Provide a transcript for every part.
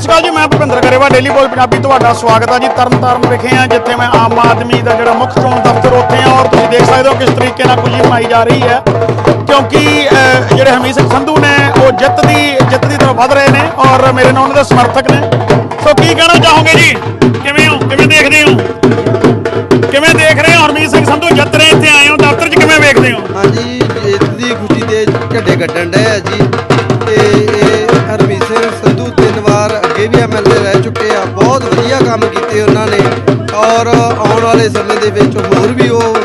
ਸਤਿ ਸ਼੍ਰੀ ਅਕਾਲ ਜੀ, ਮੈਂ ਭੁਪਿੰਦਰ ਗਰੇਵਾ ਡੇਲੀ ਪੋਸਟ ਪੰਜਾਬੀ ਤੁਹਾਡਾ ਸਵਾਗਤ ਹੈ ਜੀ। ਤਰਨਤਾਰਨ ਵਿਖੇ ਆ, ਜਿੱਥੇ ਮੈਂ ਆਮ ਆਦਮੀ ਦਾ ਜਿਹੜਾ ਮੁੱਖ ਚੋਣ ਦਫ਼ਤਰ ਉੱਥੇ ਆ, ਔਰ ਤੁਸੀਂ ਦੇਖ ਸਕਦੇ ਹੋ ਕਿਸ ਤਰੀਕੇ ਨਾਲ ਖੁਸ਼ੀ ਮਨਾਈ ਜਾ ਰਹੀ ਹੈ। ਕਿਉਂਕਿ ਜਿਹੜੇ ਹਮੀਦ ਸਿੰਘ ਸੰਧੂ ਨੇ, ਉਹ ਜਿੱਤ ਦੀ ਜਿੱਤ ਦੀ ਤਰਫ ਵਧ ਰਹੇ ਨੇ, ਔਰ ਮੇਰੇ ਨਾਲ ਉਹਨਾਂ ਦੇ ਸਮਰਥਕ ਨੇ। ਸੋ ਕੀ ਕਹਿਣਾ ਚਾਹੋਗੇ ਜੀ? ਕਿਵੇਂ ਹੋ? ਕਿਵੇਂ ਦੇਖਦੇ ਹੋ? ਕਿਵੇਂ ਦੇਖ ਰਹੇ ਹੋ ਹਰਮੀਤ ਸਿੰਘ ਸੰਧੂ? ਜਿੱਤ ਰਹੇ ਇੱਥੇ ਆਏ ਹੋ, ਦਫ਼ਤਰ 'ਚ ਕਿਵੇਂ ਵੇਖਦੇ ਹੋ? ਹਾਂਜੀ, ਜਿੱਤ ਦੀ ਖੁਸ਼ੀ ਤੇ ਝੰਡੇ ਕੱਢਣ ਔਰ ਆਉਣ ਵਾਲੇ ਸਮੇਂ ਦੇ ਵਿੱਚ ਹੋਰ ਵੀ ਉਹ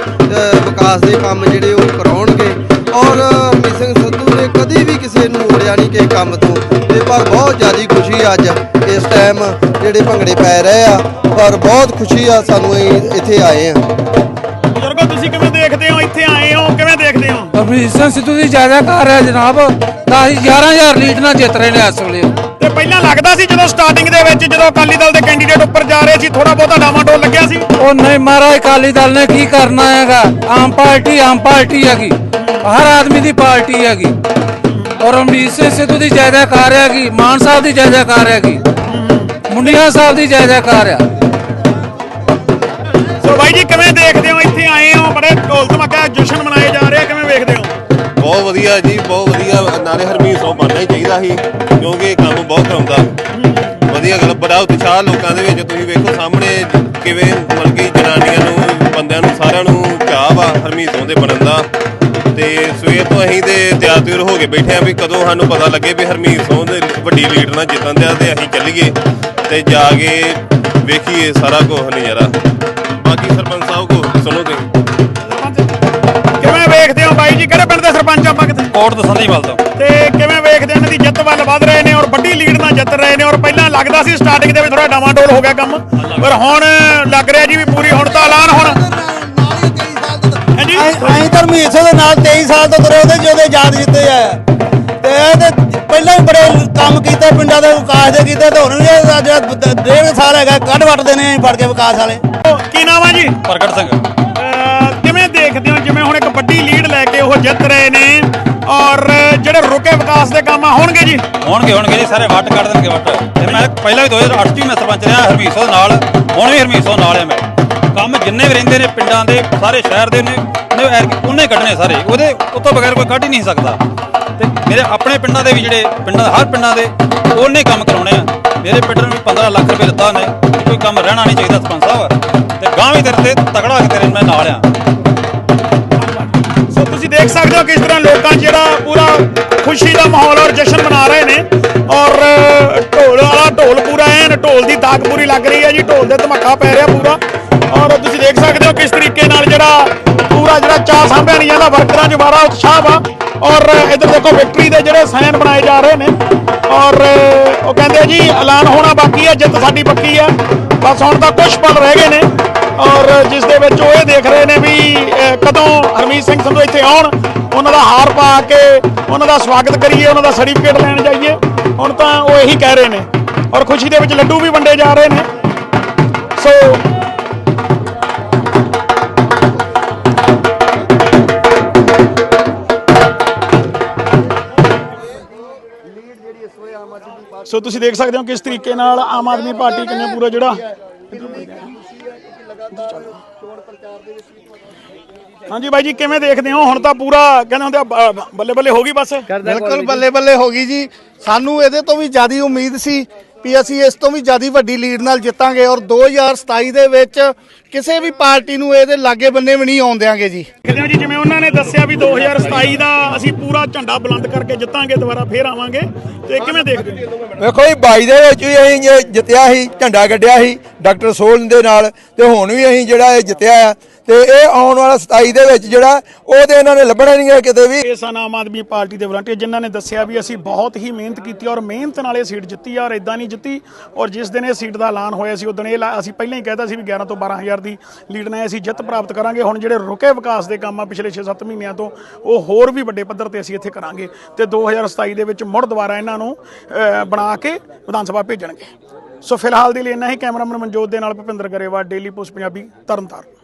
ਵਿਕਾਸ ਦੇ ਕੰਮ ਜਿਹੜੇ ਉਹ ਕਰਾਉਣਗੇ। ਔਰ ਹਰਮੀਤ ਸਿੰਘ ਸੰਧੂ ਨੇ ਕਦੀ ਵੀ ਕਿਸੇ ਨੂੰ ਮੋੜਿਆ ਨਹੀਂ ਕਿਸੇ ਕੰਮ ਤੋਂ। ਤੇ ਪਰ ਬਹੁਤ ਜ਼ਿਆਦੀ ਖੁਸ਼ੀ ਅੱਜ ਇਸ ਟਾਈਮ ਜਿਹੜੇ ਭੰਗੜੇ ਪੈ ਰਹੇ ਆ। ਔਰ ਬਹੁਤ ਖੁਸ਼ੀ ਆ ਸਾਨੂੰ ਇੱਥੇ ਆਏ ਆ। ਬਜ਼ੁਰਗੋ ਤੁਸੀਂ ਕਿਵੇਂ ਦੇਖਦੇ ਹੋ? ਇੱਥੇ ਆਏ ਹੋ ਕਿਵੇਂ ਦੇਖਦੇ ਹੋ? ਹਰਮੀਤ ਸਿੰਘ ਸਿੱਧੂ ਦੀ ਜ਼ਿਆਦਾ ਕਾਰ ਹੈ ਜਨਾਬ। 10 11000 ਲੀਡ ਨਾਲ ਜਿੱਤ ਰਹੇ ਨੇ ਇਸ ਵੇਲੇ। ਤੇ ਪਹਿਲਾਂ ਲੱਗਦਾ ਸੀ ਜਦੋਂ ਸਟਾਰਟਿੰਗ ਦੇ ਵਿੱਚ ਜਦੋਂ ਅਕਾਲੀ ਦਲ ਦੇ ਕੈਂਡੀਡੇਟ ਉੱਪਰ ਜਾ ਰਹੇ ਸੀ ਥੋੜਾ ਬਹੁਤਾ ਡਾਮਾਡੋਲ ਲੱਗਿਆ ਸੀ। ਉਹ ਨਹੀਂ ਮਹਾਰਾਜ ਅਕਾਲੀ ਦਲ ਨੇ ਕੀ ਕਰਨਾ ਹੈਗਾ? ਆਮ ਪਾਰਟੀ ਆਮ ਪਾਰਟੀ ਹੈਗੀ। ਹਰ ਆਦਮੀ ਦੀ ਪਾਰਟੀ ਹੈਗੀ। ਔਰ ਹਰਮੀਤ ਸਿੰਘ ਸਿੱਧੂ ਦੀ ਜ਼ਿਆਦਾ ਕਾਰ ਹੈਗੀ ਮਾਨ ਸਾਹਿਬ ਦੀ ਜ਼ਿਆਦਾ ਕਾਰ ਹੈਗੀ। ਮੁੰਡਿਆ ਸਾਹਿਬ ਦੀ ਜ਼ਿਆਦਾ ਕਾਰ ਆ। ਸੋ ਬਾਈ ਜੀ ਕਿਵੇਂ ਦੇਖਦੇ ਹੋ? ਇੱਥੇ ਆਏ ਹੋ ਬੜੇ ਢੋਲ ਧਮਾਕਾ ਜਸ਼ਨ ਮਨਾਏ ਜਾ ਰਹੇ ਕਿਵੇਂ ਵੇਖਦੇ ਹੋ? ਬਹੁਤ ਵਧੀਆ ਜੀ ਬਹੁਤ ਵਧੀਆ। ਨਾਲੇ ਹਰਮੀਤ ਸਿੰਘ ਬਣਨਾ ਹੀ ਚਾਹੀਦਾ ਸੀ ਕਿਉਂਕਿ ਇਹ ਕੰਮ ਬਹੁਤ ਕਰਾਉਂਦਾ ਵਧੀਆ ਗੱਲ ਬੜਾ ਉਤਸ਼ਾਹ ਲੋਕਾਂ ਦੇ ਵਿੱਚ ਤੁਸੀਂ ਵੇਖੋ ਸਾਹਮਣੇ ਕਿਵੇਂ ਮਤਲਬ ਕਿ ਜਨਾਨੀਆਂ ਨੂੰ ਬੰਦਿਆਂ ਨੂੰ ਸਾਰਿਆਂ ਨੂੰ ਚਾਹ ਵਾ ਹਰਮੀਤ ਸਿੰਘ ਦੇ ਬਣਨ ਦਾ। ਤੇ ਸਵੇਰ ਤੋਂ ਅਸੀਂ ਤੇ ਤਿਆਰ ਤਿਉਰ ਹੋ ਕੇ ਬੈਠੇ ਆ ਵੀ ਕਦੋਂ ਸਾਨੂੰ ਪਤਾ ਲੱਗੇ ਵੀ ਹਰਮੀਤ ਸਿੰਘ ਦੇ ਵੱਡੀ ਲੀਡ ਨਾਲ ਜਿੱਤਣ ਦਿਆ ਤੇ ਅਸੀਂ ਚੱਲੀਏ ਤੇ ਜਾ ਕੇ ਵੇਖੀਏ ਸਾਰਾ ਕੁਝ ਨਜ਼ਾਰਾ। ਬਾਕੀ ਸਰਪੰਚ ਸਾਹਿਬ ਕੋ ਸੁਣੋ ਤੁਸੀਂ। ਕਿਵੇਂ ਵੇਖਦੇ ਹੋ ਬਾਈ ਜੀ? ਕਿਹੜੇ ਪਿੰਡ ਦੇ ਸਰਪੰਚ ਆਪਾਂ ਕਿਤੇ? ਕੋਟ ਦਸਾਂ ਦੀ ਵੱਲ ਤੇ। ਵਧ ਰਹੇ ਨੇ ਔਰ ਵੱਡੀ ਲੀਡ ਨਾਲ ਜਿੱਤ ਰਹੇ ਨੇ ਔਰ ਪਹਿਲਾਂ ਲੱਗਦਾ ਸੀ ਸਟਾਰਟਿੰਗ ਦੇ ਵਿੱਚ ਥੋੜਾ ਡਾਮਾਡੋਲ ਹੋ ਗਿਆ ਕੰਮ। ਪਰ ਹੁਣ ਲੱਗ ਰਿਹਾ ਜੀ ਵੀ ਪੂਰੀ ਹੁਣ ਤਾਂ ਐਲਾਨ ਹੁਣ। ਹਾਂਜੀ? ਅਸੀਂ ਧਰਮੀਤ ਸਿੰਘ ਦੇ ਨਾਲ 23 ਸਾਲ ਤੋਂ ਤੁਰੇ ਉਹਦੇ ਜਿਹਦੇ ਯਾਦ ਜਿੱਤੇ ਆ। ਤੇ ਇਹ ਤੇ ਪਹਿਲਾਂ ਵੀ ਬੜੇ ਕੰਮ ਕੀਤੇ ਪਿੰਡਾਂ ਦੇ ਵਿਕਾਸ ਦੇ ਕੀਤੇ ਤੇ ਹੁਣ ਵੀ ਅੱਜ ਡੇਢ ਸਾਲ ਹੈਗਾ ਕੱਢ ਵੱਟਦੇ ਨੇ ਅਸੀਂ ਫੜ ਕੇ ਵਿਕਾਸ ਵਾਲੇ। ਕੀ ਨਾਮ ਆ ਜੀ? ਪ੍ਰਗਟ ਸਿੰਘ। ਕਿਵੇਂ ਦੇਖਦੇ ਹੋ? ਜਿਵੇਂ ਹੁਣ ਇੱਕ ਵੱਡੀ ਲੀਡ ਲੈ ਕੇ ਉਹ ਜਿੱਤ ਰਹੇ ਨੇ ਜਿਹੜੇ ਰੁਕੇ ਵਿਕਾਸ ਦੇ ਕੰਮ ਆ, ਹੋਣਗੇ ਜੀ? ਹੋਣਗੇ ਹੋਣਗੇ ਜੀ, ਸਾਰੇ ਵੱਟ ਕੱਢ ਦੇਣਗੇ ਵੱਟ। ਤੇ ਮੈਂ ਪਹਿਲਾਂ ਵੀ 2008 ਚ ਵੀ ਮੈਂ ਸਰਪੰਚ ਰਿਹਾ, ਹਰਮੀਤ ਸਿੰਘ ਨਾਲ, ਹੁਣ ਵੀ ਹਰਮੀਤ ਸਿੰਘ ਨਾਲ ਆ ਮੈਂ। ਕੰਮ ਜਿੰਨੇ ਵੀ ਰਹਿੰਦੇ ਨੇ ਪਿੰਡਾਂ ਦੇ, ਸਾਰੇ ਸ਼ਹਿਰ ਦੇ ਨੇ ਉਹਨੇ ਕੱਢਣੇ ਸਾਰੇ। ਉਹਦੇ ਉਤੋਂ ਬਗੈਰ ਕੋਈ ਕੱਢ ਹੀ ਨਹੀਂ ਸਕਦਾ। ਤੇ ਮੇਰੇ ਆਪਣੇ ਪਿੰਡਾਂ ਦੇ ਵੀ ਜਿਹੜੇ ਪਿੰਡਾਂ, ਹਰ ਪਿੰਡਾਂ ਦੇ, ਉਹਨੇ ਕੰਮ ਕਰਾਉਣੇ ਆ। ਮੇਰੇ ਪਿੰਡ ਨੂੰ ਵੀ 15 ਲੱਖ ਰੁਪਏ ਦਿੱਤਾ ਉਹਨੇ ਕੋਈ ਕੰਮ ਰਹਿਣਾ ਨਹੀਂ ਚਾਹੀਦਾ ਸਰਪੰਚ ਸਾਹਿਬ। ਤੇ ਗਾਂ ਵੀ ਤੇਰੇ ਤੇ ਤਕੜਾ ਕੇ ਤੇਰੇ ਮੈਂ ਨਾਲ ਆ। ਤੁਸੀਂ ਦੇਖ ਸਕਦੇ ਹੋ ਕਿਸ ਤਰ੍ਹਾਂ ਲੋਕਾਂ 'ਚ ਜਿਹੜਾ ਪੂਰਾ ਖੁਸ਼ੀ ਦਾ ਮਾਹੌਲ ਔਰ ਜਸ਼ਨ ਮਨਾ ਰਹੇ ਨੇ। ਔਰ, ਢੋਲ ਵਾਲਾ ਢੋਲ ਪੂਰਾ ਐਨ ਢੋਲ ਦੀ ਦਾਗ ਪੂਰੀ ਲੱਗ ਰਹੀ ਹੈ ਜੀ, ਢੋਲ ਦੇ ਧਮਾਕਾ ਪੈ ਰਿਹਾ ਪੂਰਾ। ਔਰ ਤੁਸੀਂ ਦੇਖ ਸਕਦੇ ਹੋ ਕਿਸ ਤਰੀਕੇ ਨਾਲ ਜਿਹੜਾ ਪੂਰਾ ਜਿਹੜਾ ਚਾਹ ਸਾਂਭਿਆ ਨਹੀਂ ਜਾਂਦਾ ਵਰਕਰਾਂ 'ਚ ਬਾਰਾ ਉਤਸ਼ਾਹ ਵਾ। ਔਰ, ਇੱਧਰ ਦੇਖੋ ਫੈਕਟਰੀ ਦੇ ਜਿਹੜੇ ਸਾਈਨ ਬਣਾਏ ਜਾ ਰਹੇ ਨੇ। ਔਰ, ਉਹ ਕਹਿੰਦੇ ਜੀ, ਐਲਾਨ ਹੋਣਾ ਬਾਕੀ ਹੈ ਜਿੱਤ ਸਾਡੀ ਪੱਕੀ ਹੈ ਬਸ ਹੁਣ ਤਾਂ ਕੁਝ ਪਲ ਰਹਿ ਗਏ ਨੇ। ਔਰ ਜਿਸ ਦੇ ਵਿੱਚ ਉਹ ਇਹ ਦੇਖ ਰਹੇ ਨੇ ਵੀ ਕਦੋਂ ਹਰਮੀਤ ਸਿੰਘ ਸੰਧੂ ਇੱਥੇ ਆਉਣ, ਉਹਨਾਂ ਦਾ ਹਾਰ ਪਾ ਕੇ ਉਹਨਾਂ ਦਾ ਸਵਾਗਤ ਕਰੀਏ, ਉਹਨਾਂ ਦਾ ਸਰਟੀਫਿਕੇਟ ਲੈਣ ਜਾਈਏ। ਹੁਣ ਤਾਂ ਉਹ ਇਹੀ ਕਹਿ ਰਹੇ ਨੇ। ਔਰ ਖੁਸ਼ੀ ਦੇ ਵਿੱਚ ਲੱਡੂ ਵੀ ਵੰਡੇ ਜਾ ਰਹੇ ਨੇ। ਸੋ ਸੋ ਤੁਸੀਂ ਦੇਖ ਸਕਦੇ ਹੋ ਕਿਸ ਤਰੀਕੇ ਨਾਲ ਆਮ ਆਦਮੀ ਪਾਰਟੀ ਕਿੰਨੇ ਪੂਰਾ ਜਿਹੜਾ ਹਾਂਜੀ ਬਾਈ ਜੀ ਕਿਵੇਂ ਦੇਖਦੇ ਹੋ? ਹੁਣ ਤਾਂ ਪੂਰਾ ਕਹਿੰਦੇ ਹੁੰਦੇ ਆ, ਬ- ਬੱਲੇ ਬੱਲੇ ਹੋ ਗਈ ਬਸ? ਬਿਲਕੁਲ ਬੱਲੇ ਬੱਲੇ ਹੋ ਗਈ ਜੀ। ਸਾਨੂੰ ਇਹਦੇ ਤੋਂ ਵੀ ਜ਼ਿਆਦੀ ਉਮੀਦ ਸੀ ਵੀ ਅਸੀਂ ਇਸ ਤੋਂ ਵੀ ਜ਼ਿਆਦੀ ਵੱਡੀ ਲੀਡ ਨਾਲ ਜਿੱਤਾਂਗੇ ਔਰ 2027 ਦੇ ਵਿੱਚ ਕਿਸੇ ਵੀ ਪਾਰਟੀ ਨੂੰ ਇਹਦੇ ਲਾਗੇ ਬੰਨੇ ਵੀ ਨਹੀਂ ਆਉਣ ਦਿਆਂਗੇ ਜੀ। ਕਹਿੰਦੇ ਹੋ ਜੀ ਜਿਵੇਂ ਉਹਨਾਂ ਦੱਸਿਆ ਵੀ 2027 ਦਾ ਅਸੀਂ ਪੂਰਾ ਝੰਡਾ ਬੁਲੰਦ ਕਰਕੇ ਜਿੱਤਾਂਗੇ, ਦੁਬਾਰਾ ਫੇਰ ਆਵਾਂਗੇ। ਤੇ ਕਿਵੇਂ ਦੇਖਦੇ ਵੇਖੋ ਜੀ 22 ਦੇ ਵਿੱਚ ਵੀ ਅਸੀਂ ਜਿੱਤਿਆ ਸੀ, ਝੰਡਾ ਗੱਡਿਆ ਸੀ, ਡਾਕਟਰ ਸੋਲ ਦੇ ਨਾਲ, ਤੇ ਹੁਣ ਵੀ ਅਸੀਂ ਜਿਹੜਾ ਇਹ ਜਿੱਤਿਆ ਆ ਤੇ ਇਹ ਆਉਣ ਵਾਲਾ 27 ਦੇ ਵਿੱਚ ਜਿਹੜਾ ਉਹ ਤੇ ਇਹਨਾਂ ਨੇ ਲੱਭਣਾ ਨਹੀਂ ਹੈ ਕਿਤੇ ਵੀ। ਇਹ ਸਨ ਆਮ ਆਦਮੀ ਪਾਰਟੀ ਦੇ ਵਲੰਟੀਅਰ ਜਿਨ੍ਹਾਂ ਨੇ ਦੱਸਿਆ ਵੀ ਅਸੀਂ ਬਹੁਤ ਹੀ ਮਿਹਨਤ ਕੀਤੀ ਔਰ ਮਿਹਨਤ ਨਾਲ ਇਹ ਸੀਟ ਜਿੱਤੀ ਔਰ ਇਦਾਂ ਨਹੀਂ ਜਿੱਤੀ ਔਰ ਜਿਸ ਦਿਨ ਇਹ ਸੀਟ ਦਾ ਐਲਾਨ ਹੋਇਆ ਸੀ ਉਦੋਂ ਇਹ ਲਾ- ਅਸੀਂ ਪਹਿਲਾਂ ਹੀ ਕਹਿਤਾ ਸੀ ਵੀ 11 ਤੋਂ 12000 ਦੀ ਲੀਡ ਨਾਲ ਅਸੀਂ ਜਿੱਤ ਪ੍ਰਾਪਤ ਕਰਾਂਗੇ। ਹੁਣ ਜਿਹੜੇ ਰੁਕੇ ਵਿਕਾਸ ਦੇ ਕੰਮ ਆ ਪਿਛਲੇ 6-7 ਮਹੀਨਿਆਂ ਤੋਂ, ਉਹ ਹੋਰ ਵੀ ਵੱਡੇ ਪੱਧਰ ਤੇ ਅਸੀਂ ਇੱਥੇ ਕਰਾਂਗੇ ਤੇ 2027 ਦੇ ਵਿੱਚ ਮੁੜ ਦੁਬਾਰਾ ਇਹਨਾਂ ਨੂੰ ਬਣਾ ਕੇ ਵਿਧਾਨ ਸਭਾ ਭੇਜਣਗੇ। ਸੋ ਫਿਲਹਾਲ ਦੇ ਲਈ ਇੰਨਾ ਹੀ। ਕੈਮਰਾਮੈਨ ਮਨਜੋਤ ਦੇ ਨਾਲ ਭੁਪਿੰਦਰ ਗਰੇਵਾਲ, ਡੇਲੀ ਪੋਸਟ ਪੰਜਾਬੀ, ਤਰਨਤਾਰਨ।